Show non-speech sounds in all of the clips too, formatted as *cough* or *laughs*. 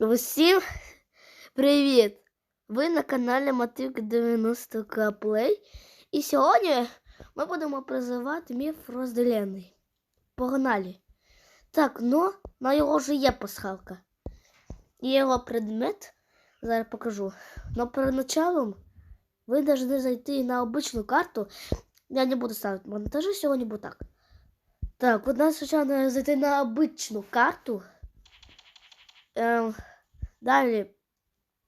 Усім привіт! Ви на каналі Матик 90 к Play. І сьогодні ми будемо призивати міф розділений. Погнали! Так, ну, на його вже є пасхалка. Його предмет. Зараз покажу. Но перед началом ви повинні зайти на обичну карту. Я не буду ставити монтажі, сьогодні буде так. Так, от нас спочатку зайти на обичну карту. Ем, далі.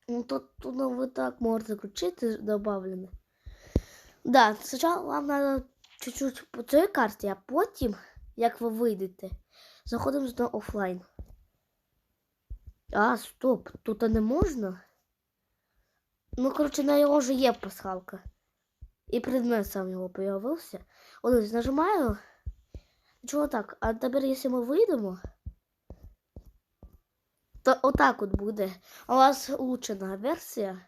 Ну, тут, тут ви так можете включити добавлене. Да, спочатку вам треба чуть-чуть по цій карті, а потім, як ви вийдете, заходимо на офлайн. А, стоп, тут не можна. Ну, коротше, на його вже є пасхалка. І предмет сам його появився. Ось, нажимаю. Чого так? А тепер, якщо ми вийдемо, то отак от буде. У вас улучшена версія.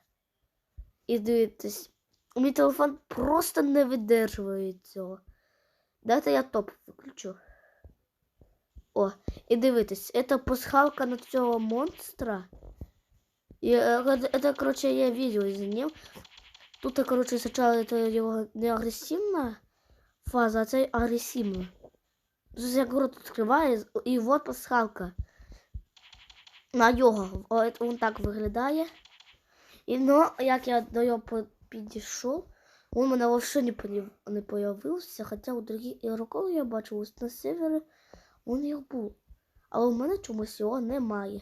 І дивитесь, мій телефон просто не видержує цього. Дайте я топ виключу. О, і дивитесь, це пасхалка на цього монстра. І це, коротше, є відео з ним. Тут, коротше, спочатку це його не агресивна фаза, а це агресивна. Тобто, як рот відкриває, і от пасхалка. На його. От він так виглядає. І ну, як я до його підійшов, він мене взагалі не, не появився, хоча у других ігроків я бачив ось на севері він їх був. Але у мене чомусь його немає.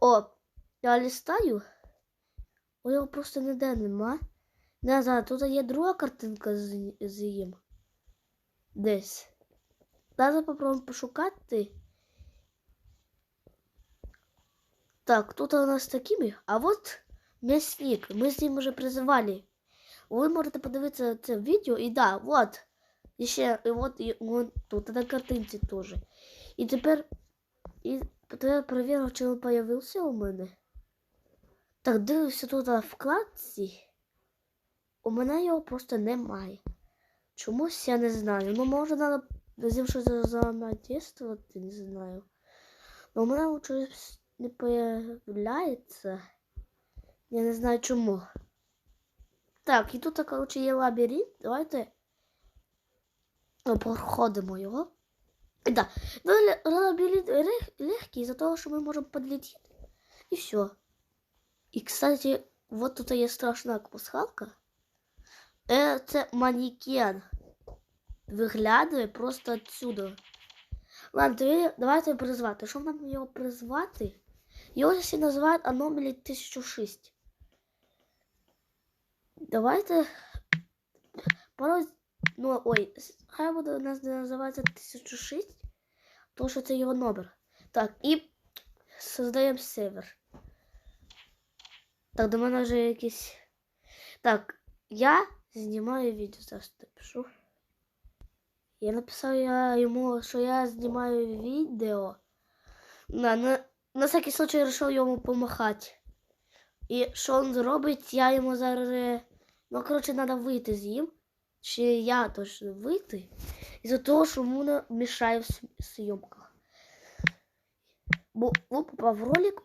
О, я листаю. О, його просто ніде нема. Не знаю, тут є друга картинка з, з їм. Десь. Зараз попробуємо пошукати. Так, тут у нас такими. А от м'ясник. Ми з ним вже призивали. Ви можете подивитися це відео. І да, от. І ще, і от, і тут на картинці теж. І тепер, і тепер перевірив, чи він появився у мене. Так, дивився тут на вкладці. У мене його просто немає. Чомусь я не знаю. Ну, може, треба з ним щось взаємодействувати, не знаю. Но у мене щось не появляється. Я не знаю чому. Так, і тут, коротше, є лабіринт. Давайте проходимо його. Да, лабіринт легкий из-за того, що ми можемо подлетіти. І все. І, кстати, вот тут є страшна пасхалка. Це манекен. Виглядає просто отсюда. Ладно, давайте призвати. Що нам його призвати? Його всі називають Anomaly 1006. Давайте. Ну, ой, хай буде у нас називається 1006, тому що це його номер. Так, і создаємо сервер. Так, до мене вже якісь. Так, я знімаю відео, зараз напишу. Я написав я йому, що я знімаю відео. На, на, на всякий случай вирішив йому допомагати. І що він зробить, я йому зараз. Ну, коротше, треба вийти з ним. Чи я точно вийти. Із-за того, що йому мішає в зйомках. Бо він попав в ролик,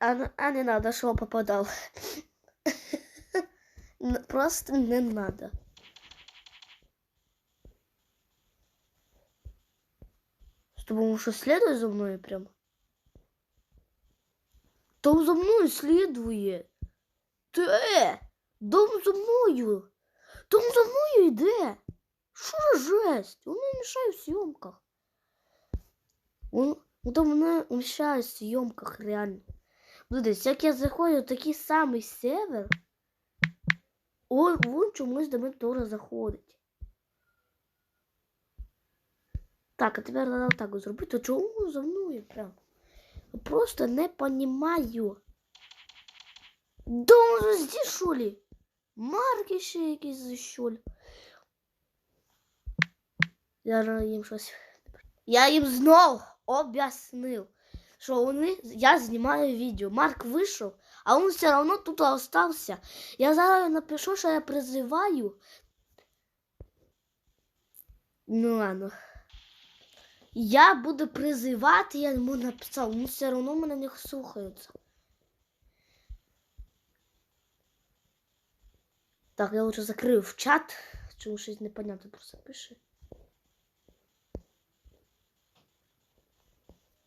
а, а не треба, щоб попадав. *laughs* Просто не. Чтобы он что, следует за мной прям? Там за мною следует. Ты, дом за мною. Дом за мною йде. Що за жесть? Он мені мішає в съемках. Он, он там мене мішає в съемках, реально. Дивись, як я заходжу такий самий север, он, вон чомусь до мене теж заходить. Так, а тепер треба так зробити. Чому за мною прям? Просто не понимаю. Да он же здесь, что ли? Марки ще якісь за що ли? Я щось. Я їм знов об'яснив, що вони, я знімаю відео. Марк вийшов, а він все одно тут остався. Я зараз напишу, що я призиваю. Ну ладно. Я буду призивати, я йому написав, ну все одно мене не слухаються. Так, я лучше в чат, чому щось непонятно просто пише.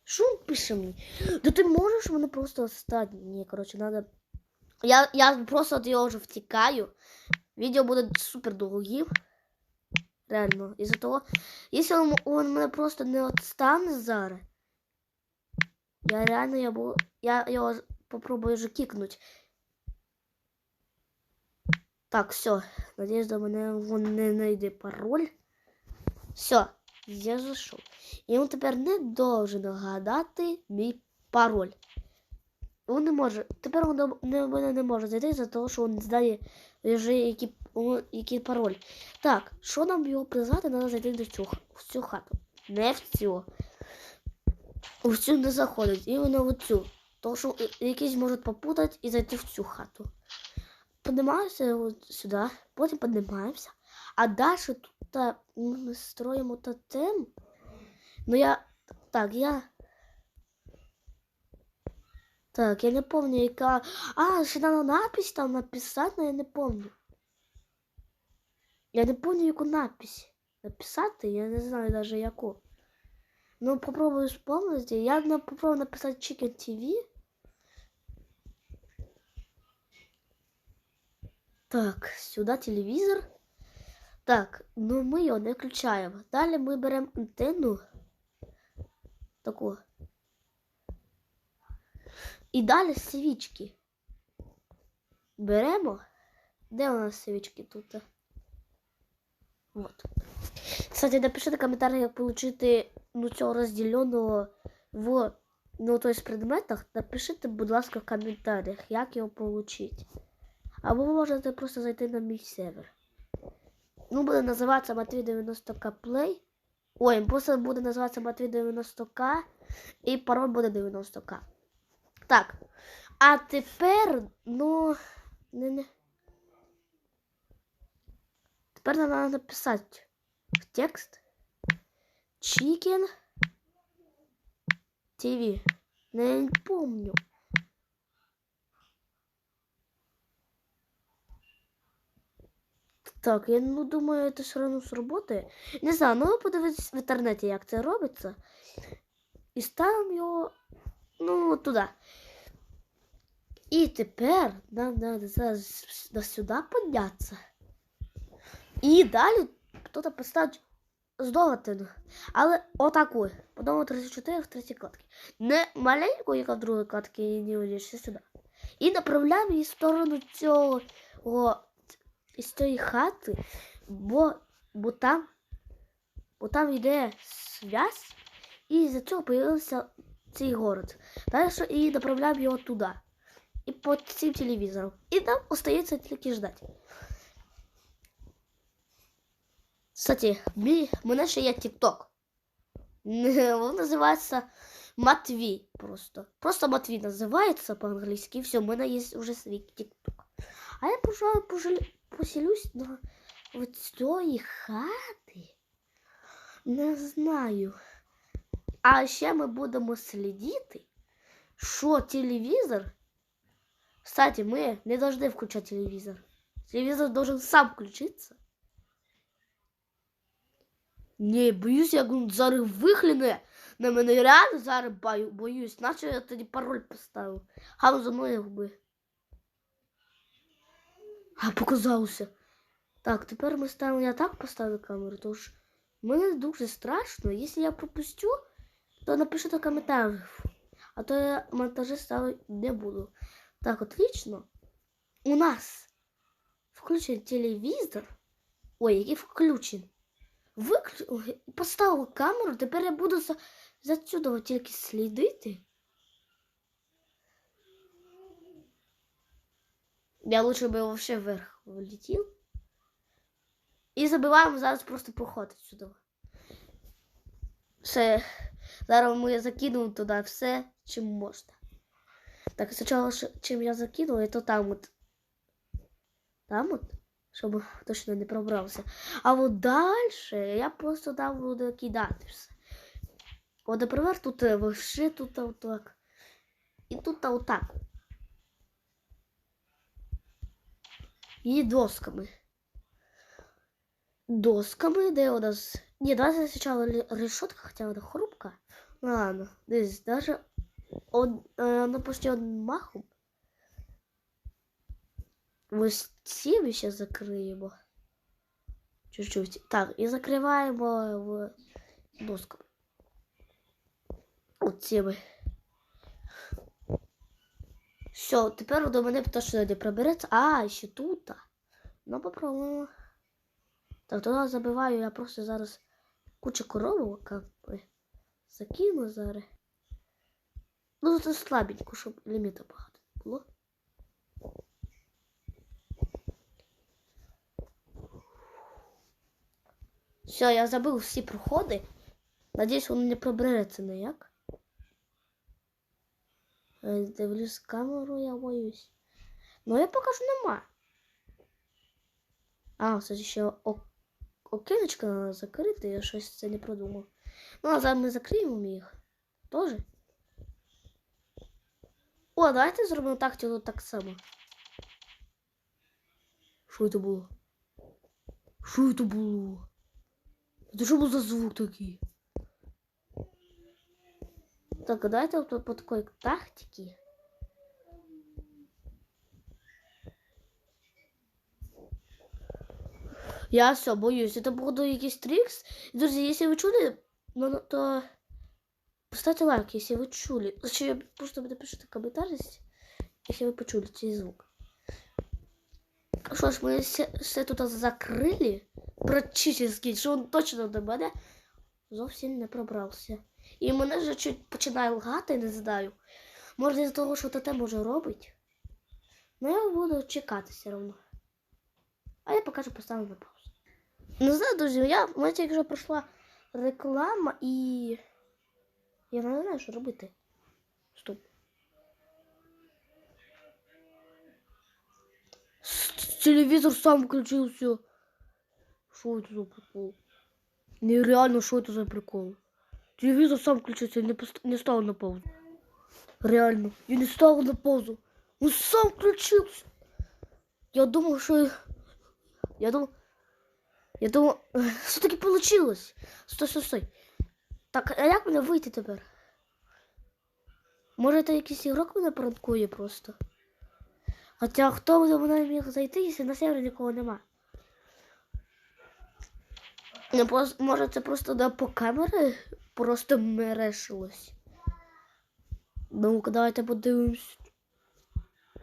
Що він пише мені? Да ти можеш мене просто оставити? Ні, коротше, надо. Я, я просто від його вже втікаю. Відео буде супер довгим. Реально. Із-за того, якщо він, він мене просто не відстане зараз, я реально я, бу, я його попробую вже кікнути. Так, все. Надіюсь, до мене він не знайде пароль. Все, я зайшов. І він тепер не должен гадати мій пароль. Він не може. Тепер він мене не може зайти за того, що він знає вже який, який пароль. Так, що нам його призвати, треба зайти до цю, в цю хату. Не в цю. В цю не заходить. Іменно в цю. Тому що якийсь може попутати і зайти в цю хату. Поднимаємося сюди, потім піднімаємося. А далі тут ми строїмо тотем. Ну я. Так, я. Так, я не помню, яка. А, ще треба напись там написати, але я не помню. Я не помню, яку напись написати, я не знаю навіть яку. Ну, попробую вспомнити. Я попробую написати Chicken TV. Так, сюди телевізор. Так, ну ми його не включаємо. Далі ми беремо антенну. Таку. І далі свічки. Беремо. Де у нас свічки тут? Вот. Кстати, напишіть в коментарях, як отримати ну, цього розділеного в ну, то предметах. Напишіть, будь ласка, в коментарях, як його отримати. Або ви можете просто зайти на мій сервер. Ну, буде називатися Матвій 90К Play. Ой, просто буде називатися Матвій 90К і пароль буде 90К. Так. А тепер, ну. Не, не. Тепер нам треба написати в текст Chicken TV. Не помню. Так, я ну думаю, це все одно сработає. Не знаю, ну ви подивитесь в інтернеті, як це робиться. І ставимо його ну, туди. І тепер нам треба зараз до сюди піднятися. І далі хтось поставить здолатину. Але отаку. Потім 34 в третій кладці. Не маленьку, яка в другій кладці, і не улізь сюди. І направляємо її в сторону цього із цієї хати, бо, бо там бо там йде зв'язь, і з-за цього з'явився цей город. Далі що і направляємо його туди. І під цим телевізором. І нам остається тільки ждати. Кстати, мій, в мене ще є TikTok. *laughs* Він називається Матвій просто. Просто Матвій називається по-англійськи. І все, в мене є вже свій TikTok. А я, пожалуй, пожалю, поселюсь на от цієї хати. Не знаю. А ще ми будемо слідити, що телевізор. Кстати, ми не должны включати телевізор. Телевізор должен сам включитися. Ні, боюсь, він зараз вихлине на мене реально зараз бою, боюсь, наче я тоді пароль поставив. Гав за мною би. А показався. Так, тепер ми ставимо, я так поставлю камеру, тож мені дуже страшно. Якщо я пропустю, то напишіть в коментарях. А то я монтажі ставити не буду. Так, отлично. У нас включен телевізор. Ой, який включен. Виклю... Поставив камеру, тепер я буду за, за цього тільки слідити. Я лучше бы вообще вверх влетів. І забиваємо зараз просто проход сюди. Все. Зараз ми закинемо туди все, чим можна. Так, спочатку, чим я закинула, то там от. Там от, щоб точно не пробрався. А от далі я просто там буду кидати все. От, наприклад, тут е, вообще тут отак. І тут отак. І досками. Досками, де у нас... Ні, давайте спочатку решетка, хоча вона хрупка. Ладно, десь даже од... е, ну, почти одним махом. Ось ці ще закриємо. Чуть-чуть. Так, і закриваємо в доску. Оціми. Все, тепер до мене точно не пробереться. А, ще тут. Ну, попробуємо. Так, туди забиваю, я просто зараз кучу би, закину зараз. Ну, це слабенько, щоб ліміта багато було. Все, я забив всі проходи. Надіюсь, воно не пробереться ніяк. Е, Дивлюсь камеру, я боюсь. Ну, я поки що нема. А, кстати, ще о- окиночка треба закрити, я щось це не продумав. Ну, зараз ми закриємо їх. Тоже? О, давайте зробимо так, тіло так само. Що це було? Що це було? Це що був за звук такий? Так, давайте вот по такой тактике. Я все боюсь. Это походу якийсь трикс. Друзья, если вы чули, ну, ну, то поставьте лайк, если вы чули. Вообще, просто напишите комментарий, если вы почули цей звук. Що ж, ми все, тут закрили практически, що він точно до мене зовсім не пробрався. І мене вже чуть починає лгати, не знаю. Може, із-за того, що те може робить. Ну, я буду чекати все одно. А я покажу поставлю на паузу. Не знаю, друзі, я тільки вже пройшла реклама і. Я не знаю, що робити. Стоп. Телевизор сам включился. Что это за прикол? Нереально, что это за прикол? Телевизор сам включился, я не, пост- не стал на паузу. Реально, я не стал на паузу. Он сам включился. Я думал, что... Я думал... Я думал... Что *laughs* таки получилось? Стой, стой, стой. Так, а як мене вийти тепер? Може, це якийсь ігрок мене пранкує просто? Хоча хто до мене міг зайти, якщо на сервері нікого нема? Не пос- може це просто да, по камери просто мерешилось. Ну-ка, давайте подивимось.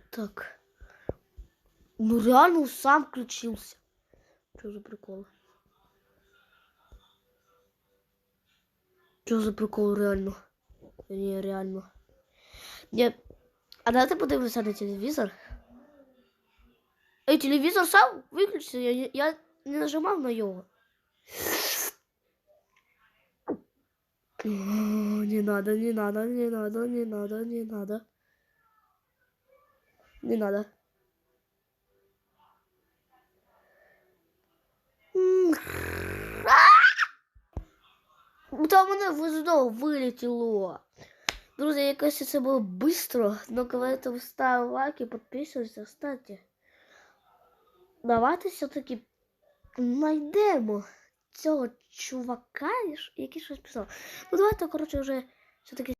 Так. Ну реально сам включился. Что за прикол? Что за прикол реально? Не, реально. Не. А давайте подивимося на телевізор. Ей, телевізор сам виключився, я, я не нажимав на його. Не надо, не надо, не надо, не надо, не надо. Не надо. М, а! Там воно знову вилетіло. Друзі, якось це було швидко, но коли ставив лайк і підписуйся, кстати. Давайте все-таки знайдемо цього чувака, який щось писав. Ну давайте, коротше, вже все-таки